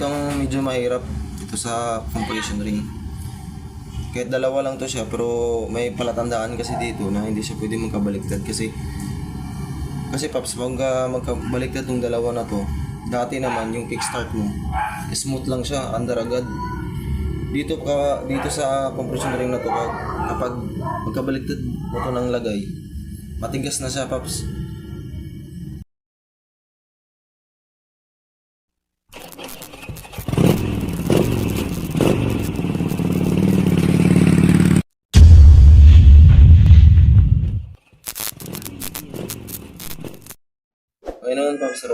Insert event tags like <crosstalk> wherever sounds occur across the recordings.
dito ang medyo mahirap dito sa compression ring. Kahit dalawa lang to siya pero may palatandaan kasi dito na hindi siya pwede magkabaliktad kasi kasi paps pag uh, magkabaliktad tong dalawa na to dati naman yung kickstart mo smooth lang siya under agad dito ka dito sa compression ring na to kapag, magkabaliktad mo to ng lagay matigas na siya paps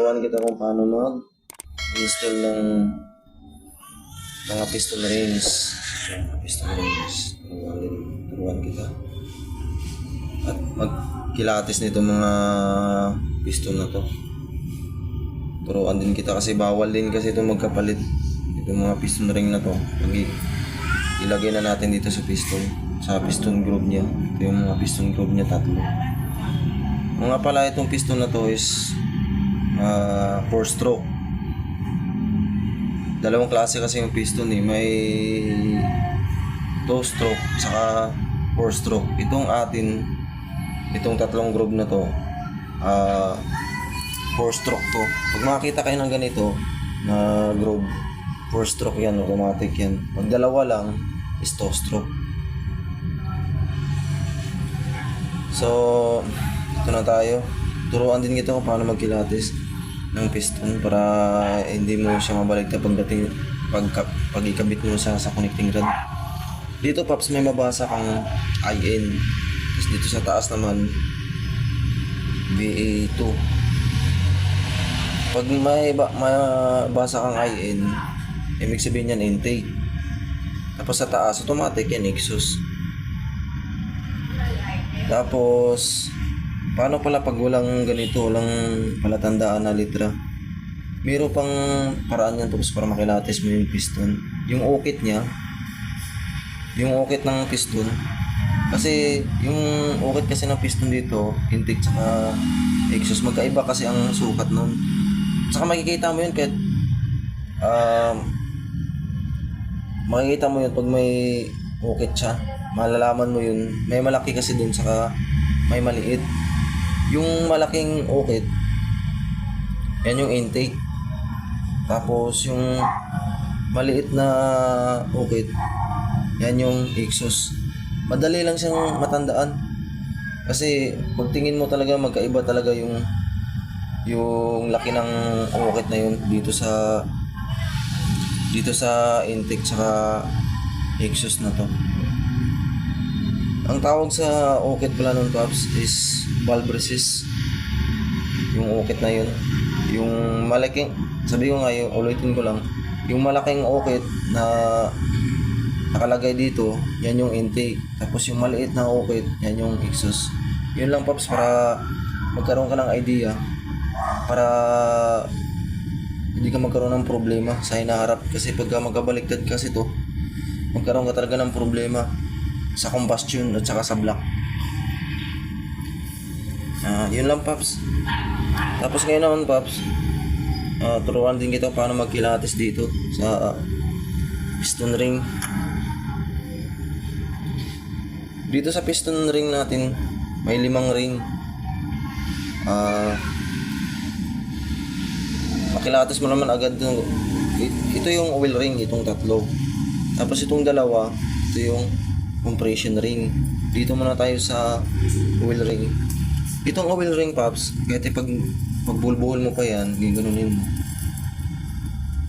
Turuan kita kung paano mag-install ng mga piston rings. Mga piston rings. Turuan, kita. At magkilatis nito mga piston na to. Turuan din kita kasi bawal din kasi ito magkapalit. Itong mga piston ring na to. Pag ilagay na natin dito sa piston. Sa piston groove niya. Ito yung mga piston groove niya tatlo. Mga pala itong piston na to is uh, four stroke. Dalawang klase kasi yung piston eh. May two stroke saka four stroke. Itong atin, itong tatlong groove na to, uh, four stroke to. Pag makakita kayo ng ganito na groove, four stroke yan, automatic yan. Pag dalawa lang, is two stroke. So, ito na tayo. Turuan din kita kung paano magkilatis ng piston para hindi mo siya mabaligtad pagdating pag pag ikabit mo siya sa connecting rod. Dito paps may mabasa kang IN. Tapos dito sa taas naman VA2. Pag may ba, mabasa kang IN, ibig sabihin yan intake. Tapos sa taas, automatic yan exhaust. Tapos, paano pala pag walang ganito, walang palatandaan na litra? Meron pang paraan yan tapos para makilatis mo yung piston. Yung ukit niya, yung ukit ng piston, kasi yung ukit kasi ng piston dito, intake tsaka exhaust, magkaiba kasi ang sukat nun. Tsaka makikita mo yun kahit um, makikita mo yun pag may ukit siya. Malalaman mo yun. May malaki kasi dun saka may maliit. Yung malaking ukit, yan yung intake. Tapos yung maliit na ukit, yan yung exhaust. Madali lang siyang matandaan. Kasi pagtingin mo talaga magkaiba talaga yung yung laki ng ukit na yun dito sa dito sa intake tsaka exhaust na to. Ang tawag sa ukit pala ng tops is valve. Yung ukit na yun. Yung malaking, sabi ko nga, yung, ulitin ko lang, yung malaking ukit na nakalagay dito, yan yung intake. Tapos yung maliit na ukit, yan yung exhaust. Yun lang pops para magkaroon ka ng idea para hindi ka magkaroon ng problema sa hinaharap kasi pagka magkabaliktad kasi to magkaroon ka talaga ng problema sa combustion at saka sa block Ah, yun lang paps tapos ngayon naman paps ah, turuan din kita paano magkilatis dito sa ah, piston ring. Dito sa piston ring natin may limang ring. Ah makilatis mo naman agad yung, ito yung oil ring itong tatlo. Tapos itong dalawa ito yung compression ring. Dito muna tayo sa oil ring. Itong oil ring paps kahit pag magbulbuhol mo pa yan gaganunin mo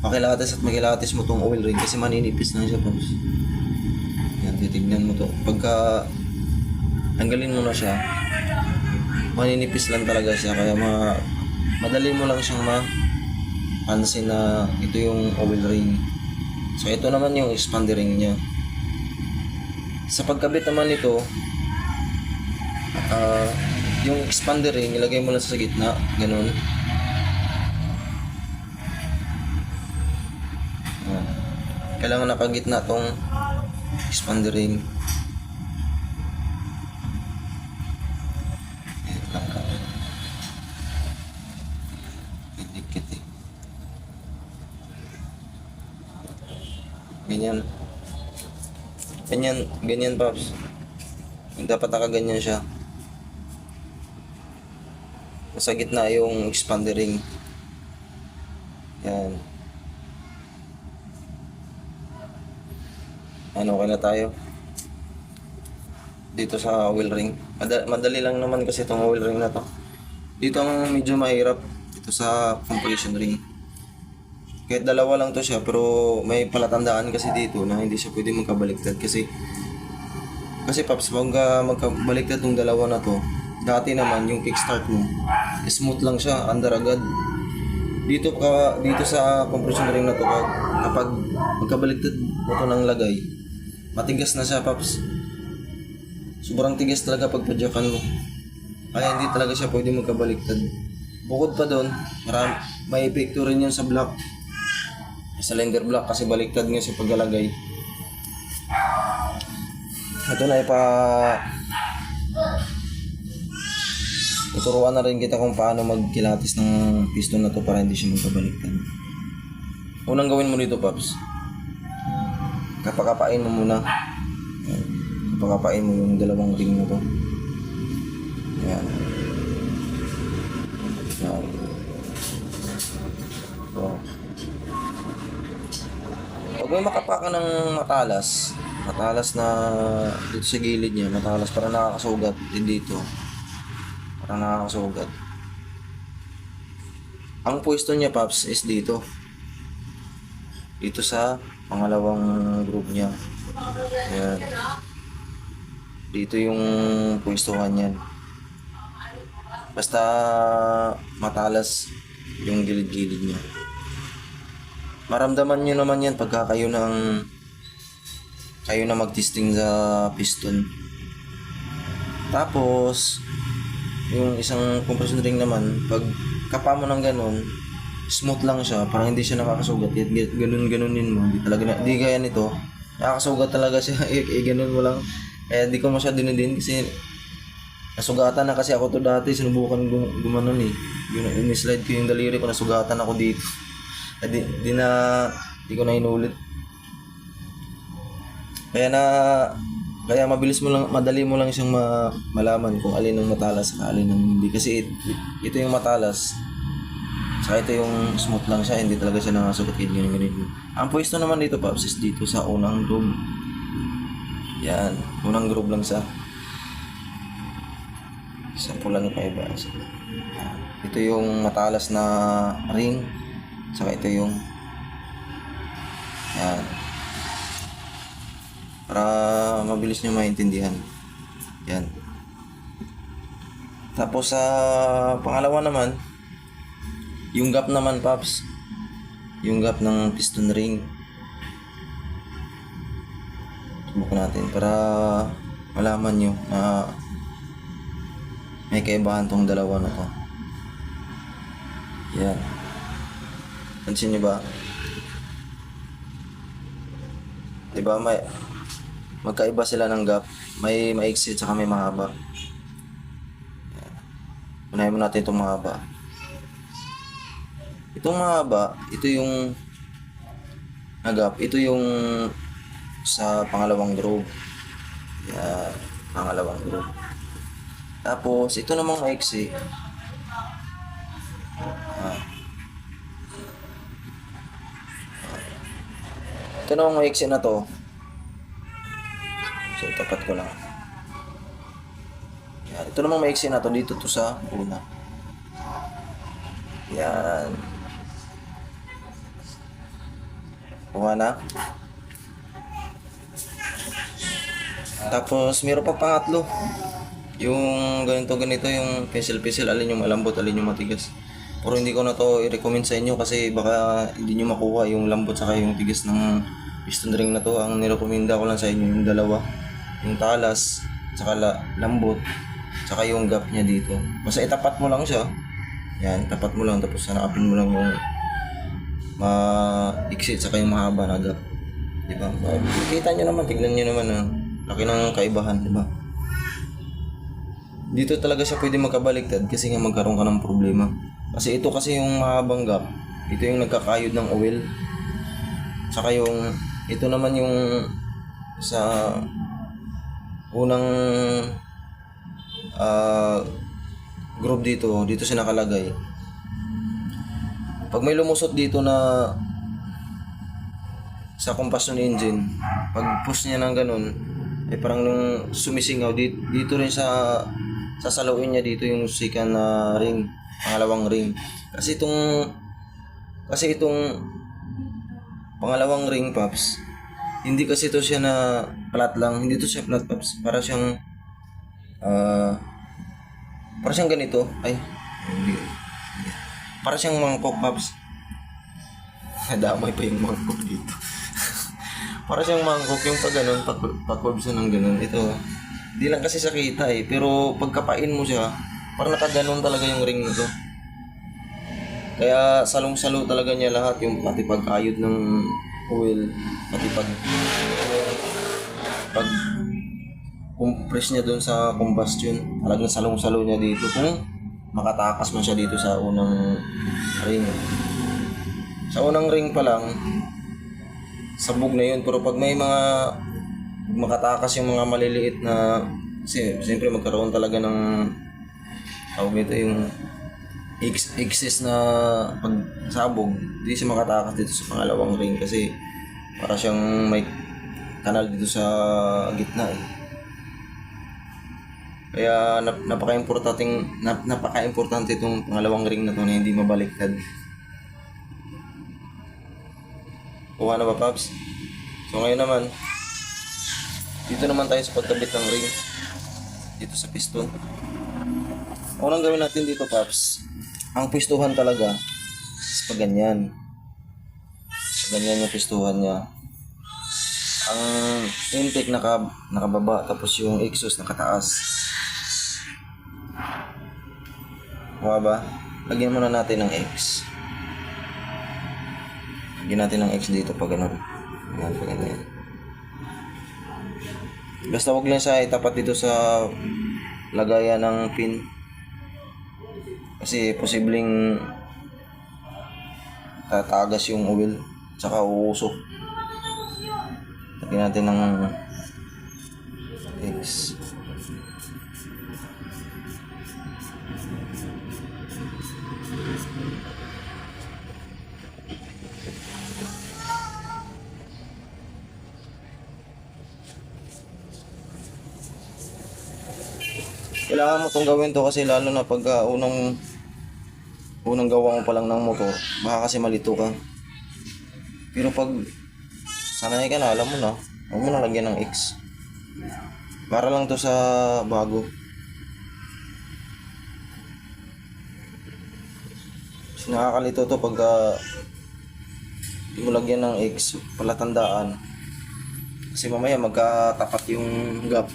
makilatis at makilatis mo tong oil ring kasi maninipis na siya paps yan titignan mo to. Pagka tanggalin mo na siya maninipis lang talaga siya. Kaya ma madali mo lang siyang ma pansin na ito yung oil ring. So ito naman yung expander ring niya. Sa pagkabit naman nito, ah yung expander ring, ilagay mo lang sa gitna, ganun. Ah, kailangan nakagitna tong expander ring. Ayan lang ka. Dikit eh. Ganyan. Ganyan, ganyan, Pops. Dapat nakaganyan siya. Nasa gitna yung expander ring. Yan. Ano, okay na tayo. Dito sa wheel ring. Mada- madali lang naman kasi itong wheel ring na to. Dito ang medyo mahirap. Dito sa compression ring. Kahit dalawa lang to siya, pero may palatandaan kasi dito na hindi siya pwede magkabaliktad kasi kasi Paps, pag uh, magkabaliktad tong dalawa na to, dati naman yung kickstart mo, smooth lang siya, under agad. Dito ka dito sa compression ring na to pag, kapag magkabaliktad mo to ng lagay, matigas na siya Paps. Sobrang tigas talaga pag padyakan mo. Kaya hindi talaga siya pwede magkabaliktad. Bukod pa doon, may epekto rin yun sa block. Cylinder block kasi baliktad nga siya paglalagay. Ito na ipa... Tuturuan na rin kita kung paano magkilatis ng piston na to para hindi siya magkabaliktad. Unang gawin mo dito, Paps. Kapakapain mo muna. Kapakapain mo yung dalawang ring na to. Ayan. Pag may makapa ka ng matalas, matalas na dito sa gilid niya, matalas para nakakasugat din dito. Para nakakasugat. Ang pwesto niya, Paps, is dito. Dito sa pangalawang group niya. Ayan. Dito yung pwestuhan niyan. Basta matalas yung gilid-gilid niya. Maramdaman nyo naman yan pagka kayo ng kayo na mag-testing sa piston. Tapos, yung isang compression ring naman, pag kapa mo ng ganun, smooth lang siya, parang hindi siya nakakasugat. Ganun-ganunin mo, hindi talaga na, di gaya nito, nakakasugat talaga siya, i, <laughs> i ganun mo lang. Kaya di ko masyado dinidin kasi nasugatan na kasi ako to dati, sinubukan gum, gumanon eh. Yun, in-slide ko yung daliri ko, nasugatan ako dito. Eh, di, di na, di ko na inulit. Kaya na, kaya mabilis mo lang, madali mo lang siyang ma, malaman kung alin ang matalas at alin ang hindi. Kasi it, ito yung matalas, saka ito yung smooth lang siya, hindi talaga siya nakasugat ganyan ganyan ganyan. Ang pwesto naman dito, Paps, is dito sa unang room. Yan, unang group lang sa sa pula ni Paiba. Ito yung matalas na ring, saka ito yung yan. Para mabilis nyo maintindihan. Yan. Tapos sa pangalawa naman, yung gap naman, Paps. Yung gap ng piston ring. Subukan natin para malaman nyo na may kaibahan tong dalawa na to. Yan. Pansin nyo ba? Di may magkaiba sila ng gap. May maiksi at saka may mahaba. Unahin mo natin itong mahaba. Itong mahaba, ito yung na gap. Ito yung sa pangalawang groove. Yan. Pangalawang groove. Tapos, ito namang maiksi. Ah. Ito namang maiksi na to. So, tapat ko lang. Yan. Ito namang maiksi na to. Dito to sa una. Yan. Kuha na. Tapos, meron pa pangatlo. Yung ganito ganito yung pencil pencil alin yung malambot alin yung matigas. Pero hindi ko na to i-recommend sa inyo kasi baka hindi nyo makuha yung lambot saka yung tigas ng piston ring na to. Ang nirekomenda ko lang sa inyo yung dalawa. Yung talas, saka la, lambot, saka yung gap niya dito. Basta itapat mo lang siya. Yan, tapat mo lang tapos hanapin mo lang yung ma-exit saka yung mahaba na gap. Di ba? Kita nyo naman, tignan nyo naman na laki ng kaibahan, di ba? dito talaga siya pwede magkabaliktad kasi nga magkaroon ka ng problema. Kasi ito kasi yung mahabang gap. Ito yung nagkakayod ng oil. Tsaka yung ito naman yung sa unang ah, group dito, dito siya nakalagay. Pag may lumusot dito na sa combustion engine, pag push niya ng ganun, eh parang nung sumisingaw dito, dito rin sa sa salawin niya dito yung second na ring, pangalawang ring. Kasi itong kasi itong pangalawang ring pops, hindi kasi to siya na flat lang, hindi to siya flat pops, para siyang ah para siyang ganito. Ay, hindi. Para siyang mangkok pops. <laughs> Nadamay pa yung mangkok dito. <laughs> para siyang mangkok yung pag ganun, pag, pag siya ng ganun. Ito, di lang kasi sa kita eh. Pero pagkapain mo siya, parang nakaganon talaga yung ring nito. Kaya salong-salo talaga niya lahat yung pati pagkayod ng oil, pati pag pag compress niya doon sa combustion. Talagang salong-salo niya dito kung makatakas man siya dito sa unang ring. Sa unang ring pa lang, sabog na yun. Pero pag may mga makatakas yung mga maliliit na siyempre magkaroon talaga ng tawag ito yung ex- excess na pagsabog hindi siya makatakas dito sa pangalawang ring kasi para siyang may kanal dito sa gitna eh. Kaya nap- napaka-importanting nap- napaka-importante itong pangalawang ring na to na hindi mabaliktad. Kuha na ba Paps? so ngayon naman dito naman tayo sa pagkabit ng ring. Dito sa piston unang gawin natin dito Paps ang pistuhan talaga is pag ganyan pag ganyan yung pistuhan niya ang intake naka, nakababa tapos yung exhaust nakataas Kuha ba? Lagyan muna natin ng X. Lagyan natin ng X dito pag ganun. Yan, pag ganyan. Basta wag lang siya itapat dito sa lagayan ng pin. Kasi posibleng tatagas yung oil tsaka uusok. Lagyan natin ng X. Kailangan mo itong gawin to kasi lalo na pag ah, unang unang gawa mo pa lang ng motor, baka kasi malito ka. Pero pag sanay ka na, alam mo na, huwag mo na lagyan ng X. Para lang to sa bago. Kasi nakakalito to pag ah, hindi ng X, palatandaan. Kasi mamaya magkatapat yung gap.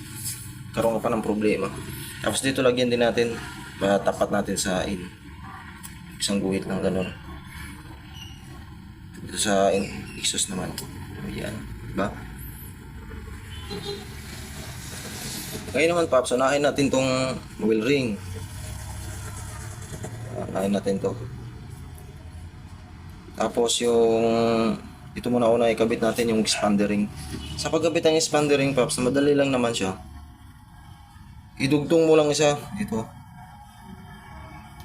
Karoon ka pa ng problema. Tapos dito lagyan din natin, tapat natin sa in. Isang guhit lang ganun. Dito sa exhaust naman. Ayan. Diba? Ngayon naman, Paps, unahin natin tong wheel ring. Unahin natin to. Tapos yung ito muna una ikabit natin yung expander ring. Sa pagkabit ng expander ring, Paps, madali lang naman siya. Idugtong mo lang isa. Ito.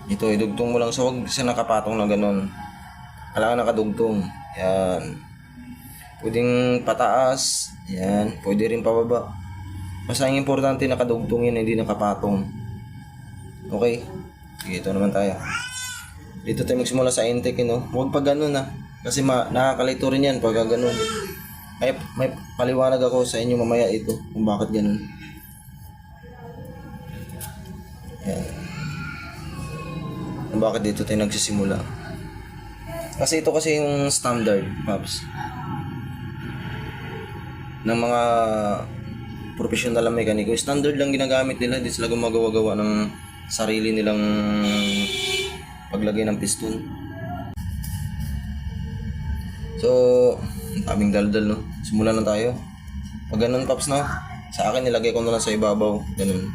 Ito, idugtong mo lang sa wag siya nakapatong na ganun. Kailangan nakadugtong. Yan. Pwedeng pataas. Yan. Pwede rin pababa. Basta ang importante nakadugtong yan, hindi nakapatong. Okay. Sige, ito naman tayo. Dito tayo magsimula sa intake, no? Huwag pa ganun, ha? Kasi ma nakakalito rin yan pag ganun. May, may paliwanag ako sa inyo mamaya ito kung bakit ganun. Kung bakit dito tayo nagsisimula. Kasi ito kasi yung standard, Pops. Ng mga professional na mekaniko. Standard lang ginagamit nila. Hindi sila gumagawa-gawa ng sarili nilang paglagay ng piston. So, daming daldal, no? Simulan na tayo. Pag ganun, Pops, no? Sa akin, nilagay ko na lang sa ibabaw. Ganun.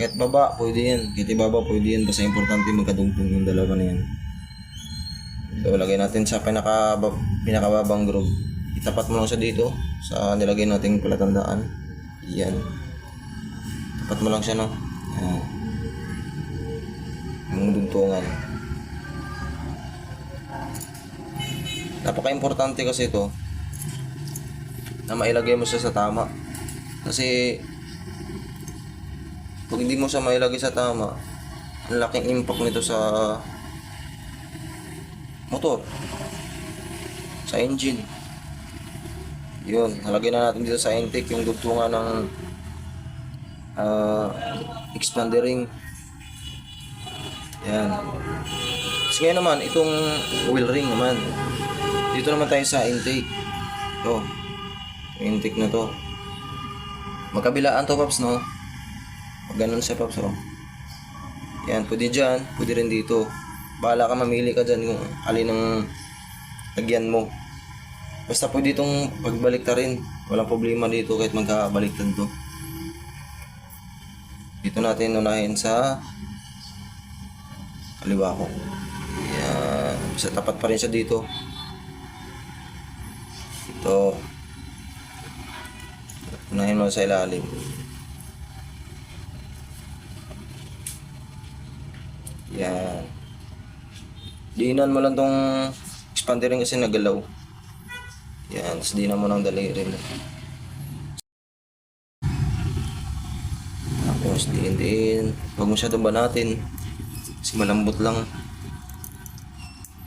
Kahit baba, pwede yan. Kahit ibaba, pwede yan. Basta importante magkadugtong yung dalawa na yan. So, lagay natin sa pinaka pinakababang groove. Itapat mo lang siya dito sa nilagay nating palatandaan. Yan. Tapat mo lang siya, no? Yan. Yung dugtungan. Napaka-importante kasi ito na mailagay mo siya sa tama. Kasi hindi mo siya mailagay sa tama, ang laking impact nito sa motor, sa engine. Yun, nalagay na natin dito sa intake yung dugtungan ng ah, expander ring. Yan. Tapos ngayon naman, itong wheel ring naman. Dito naman tayo sa intake. Ito. Intake na to. Magkabilaan to, Paps, no? Ganun siya, Paps, oh. Yan, pwede dyan, pwede rin dito. Bahala ka mamili ka dyan kung alin ang lagyan mo. Basta pwede itong pagbalik rin. Walang problema dito kahit magkabaliktad to. Dito natin unahin sa kaliwa ko. Yan. Basta tapat pa rin siya dito. Ito. Unahin mo sa ilalim. Yan. Diinan mo lang tong expander kasi nagalaw. Yan, tapos diinan mo ng daliri mo. Tapos diin din. Huwag masyadong banatin. Kasi malambot lang.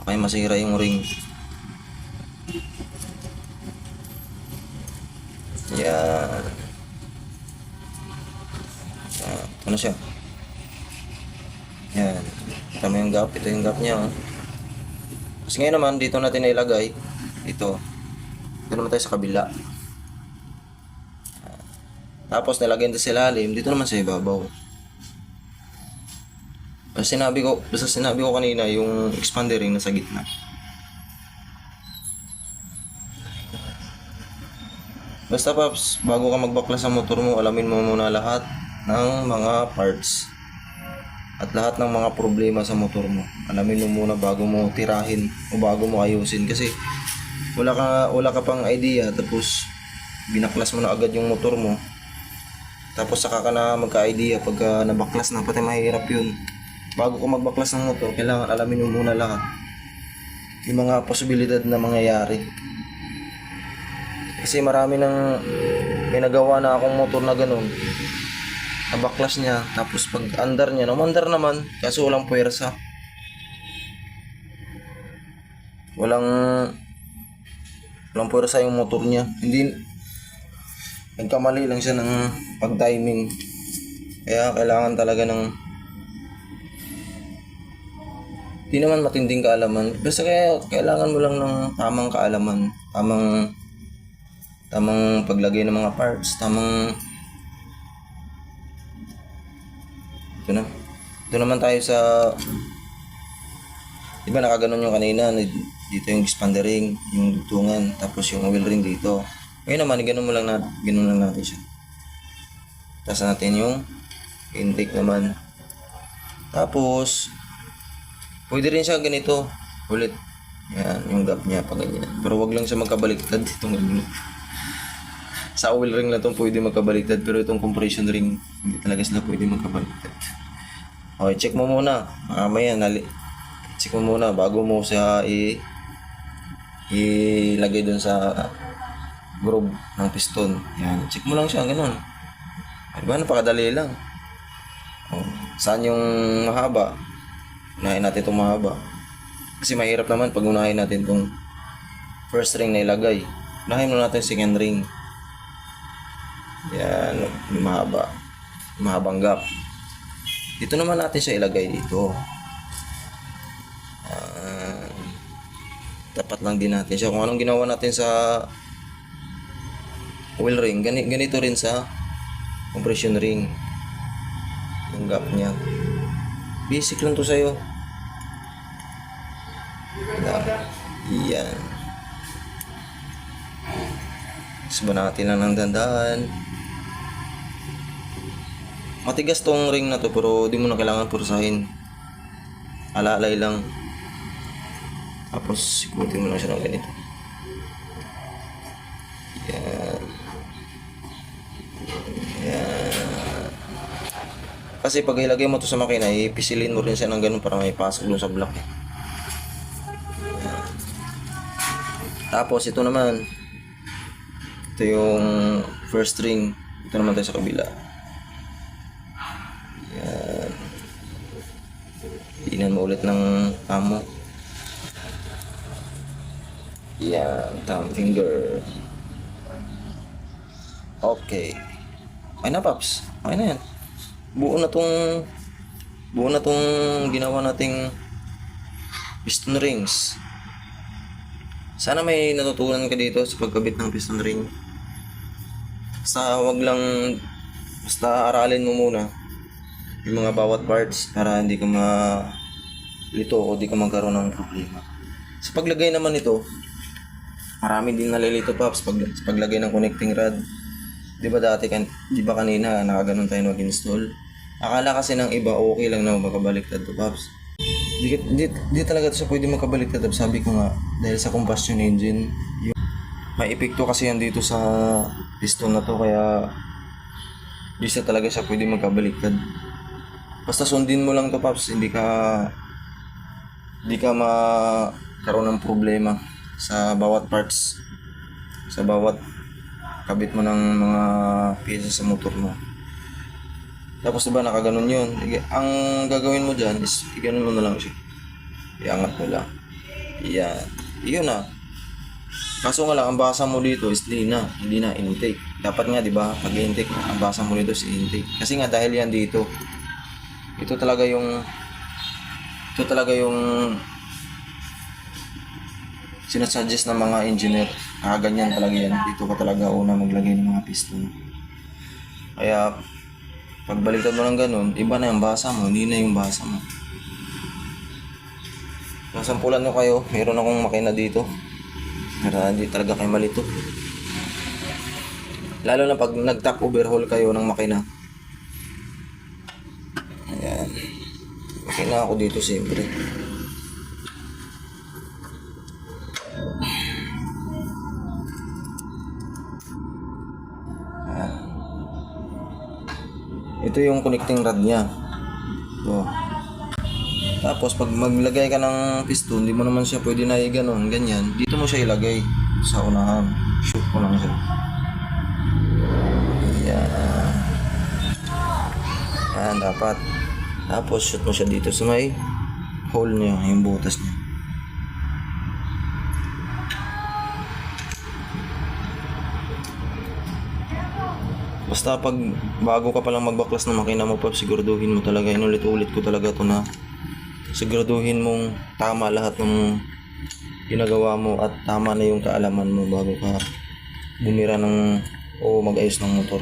Baka masira yung ring. Yan. Yan. Na siya. Kita mo yung gap. Ito yung gap niya. Oh. Tapos ngayon naman, dito natin nailagay. Ito. Dito naman tayo sa kabila. Tapos nilagay dito sa ilalim. Dito naman sa ibabaw. Basta sinabi ko, basta sinabi ko kanina, yung expander ring nasa gitna. Basta Paps, bago ka magbaklas sa motor mo, alamin mo muna lahat ng mga parts at lahat ng mga problema sa motor mo. Alamin mo muna bago mo tirahin o bago mo ayusin kasi wala ka wala ka pang idea tapos binaklas mo na agad yung motor mo. Tapos saka ka na magka-idea pagka nabaklas na pati mahirap yun. Bago ka magbaklas ng motor, kailangan alamin mo muna lahat. Yung mga posibilidad na mangyayari. Kasi marami nang may nagawa na akong motor na ganun. Nabaklas niya. Tapos pag andar niya, namandar naman. Kaso walang puwersa. Walang walang puwersa yung motor niya. Hindi nagkamali lang siya ng pag-timing. Kaya kailangan talaga ng Hindi naman matinding kaalaman. Basta kaya kailangan mo lang ng tamang kaalaman. Tamang tamang paglagay ng mga parts, tamang ito na. Ito naman tayo sa Di ba nakaganon yung kanina, dito yung expander ring, yung dutungan, tapos yung wheel ring dito. Ngayon naman, ganun mo lang na, ganun lang natin siya. Tapos natin yung intake naman. Tapos, pwede rin siya ganito, ulit. Yan, yung gap niya pa ganyan. Pero wag lang siya magkabaliktad itong ganyan. Sa oil ring na itong pwede magkabaliktad, pero itong compression ring, hindi talaga sila pwede magkabaliktad. Okay, check mo muna. Mamaya, nali check mo muna bago mo siya i ilagay dun sa groove ng piston. Yan, check mo lang siya, ganun. Diba, napakadali lang. Oh, saan yung mahaba? Unahin natin itong mahaba. Kasi mahirap naman pag unahin natin itong first ring na ilagay. Unahin mo natin second ring. Yan, mahaba. Mahabang gap. Dito naman natin siya ilagay dito. Ah, tapat lang din natin siya. Kung anong ginawa natin sa oil ring, gani, ganito rin sa compression ring. Yung gap niya. Basic lang to sa'yo. Yan. Natin lang ng dandaan. Matigas tong ring na to pero di mo na kailangan pursahin. Alalay lang. Tapos sikutin mo lang siya ng ganito. Yan. Yan. Kasi pag ilagay mo to sa makina, ipisilin mo rin siya ng ganun para may pasok dun sa block. Yan. Tapos ito naman, ito yung first string. Ito naman tayo sa kabila. Yan. Inan mo ulit ng amo. Yan, thumb finger. Okay. Okay na, Paps. Okay na yan. Buo na tong buo na tong ginawa nating piston rings. Sana may natutunan ka dito sa pagkabit ng piston ring. Basta wag lang basta aralin mo muna yung mga bawat parts para hindi ka ma lito o di ka magkaroon ng problema. Sa paglagay naman ito, marami din nalilito paps pag sa paglagay ng connecting rod. 'Di ba dati kan 'di ba kanina nakaganon tayo mag-install? Akala kasi ng iba okay lang na makabaliktad to paps. Di, di, di talaga siya pwede makabaliktad sabi ko nga dahil sa combustion engine yung may epekto kasi yan dito sa piston na to kaya di siya talaga siya pwede magkabaliktad. Basta sundin mo lang to paps, hindi ka hindi ka makaroon ng problema sa bawat parts sa bawat kabit mo ng mga pyesa sa motor mo. Tapos diba nakaganon yun. Ang gagawin mo dyan is iganon mo na lang siya. Iangat mo lang. Yan. Iyon na. Kaso nga lang, ang basa mo dito is hindi na. Hindi na intake. Dapat nga, di ba, pag intake, ang basa mo dito is intake. Kasi nga, dahil yan dito, ito talaga yung, ito talaga yung sinasuggest ng mga engineer. Ah, ganyan talaga yan. Dito ka talaga una maglagay ng mga piston. Kaya, pag baliktad mo ng ganun, iba na yung basa mo, hindi na yung basa mo. Nasampulan ko kayo, meron akong makina dito. Para hindi talaga kayo malito. Lalo na pag nag-top overhaul kayo ng makina. Ayan. Makina ako dito siyempre. Ito yung connecting rod niya. Ito. Tapos pag maglagay ka ng piston, hindi mo naman siya pwede na i-ganon, ganyan. Dito mo siya ilagay sa unahan. Shoot mo lang siya. Yan. Yan, dapat. Tapos shoot mo siya dito sa may hole niya, yung butas niya. Basta pag bago ka palang magbaklas ng makina mo, Pop, siguraduhin mo talaga, inulit-ulit ko talaga to na siguraduhin mong tama lahat ng ginagawa mo at tama na yung kaalaman mo bago ka bumira ng o mag-ayos ng motor.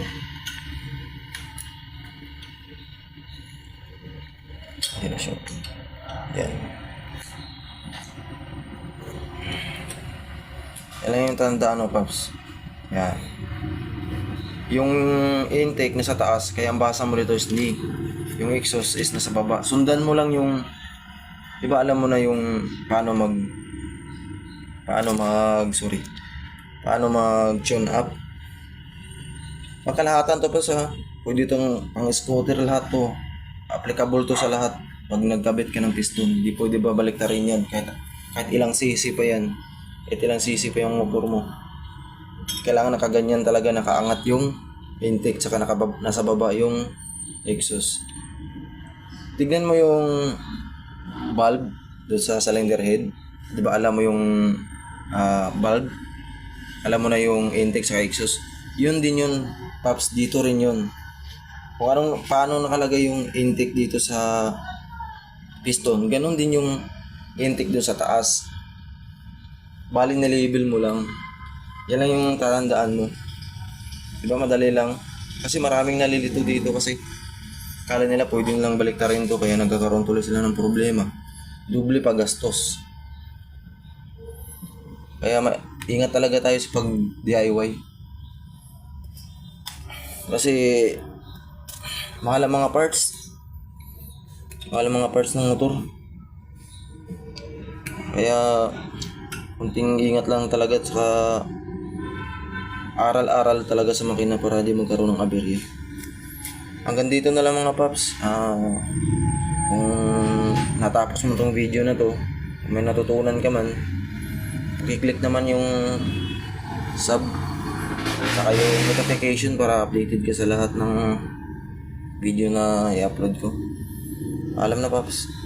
Siya. Yan. Yan lang yung tandaan mo, Paps. Yan yung intake nasa taas, kaya ang basa mo dito is D. Yung exhaust is nasa baba. Sundan mo lang yung, di ba alam mo na yung paano mag, paano mag, sorry, paano mag tune up. Pagkalahatan to pa sa, pwede itong pang scooter lahat to. Applicable to sa lahat. Pag nagkabit ka ng piston, hindi pwede babalik ta rin yan. Kahit, kahit ilang sisi pa yan. Kahit ilang sisi pa yung motor mo kailangan nakaganyan talaga nakaangat yung intake tsaka nakabab nasa baba yung exhaust. Tignan mo yung valve doon sa cylinder head. 'Di ba alam mo yung ah, valve? Alam mo na yung intake sa exhaust. Yun din yun, Paps, dito rin yun. Kung anong, paano nakalagay yung intake dito sa piston, ganun din yung intake doon sa taas. Bali na label mo lang. Yan lang yung tatandaan mo. Di ba madali lang? Kasi maraming nalilito dito kasi kala nila pwede lang baliktarin to kaya nagkakaroon tuloy sila ng problema. Doble pa gastos. Kaya ma- ingat talaga tayo sa pag DIY. Kasi mahal ang mga parts. Mahal mga parts ng motor. Kaya kunting ingat lang talaga at saka aral-aral talaga sa makina para di magkaroon ng aberya. Hanggang dito na lang mga paps. Ah, kung natapos mo tong video na to, kung may natutunan ka man, i-click naman yung sub saka yung notification para updated ka sa lahat ng video na i-upload ko. Alam na paps.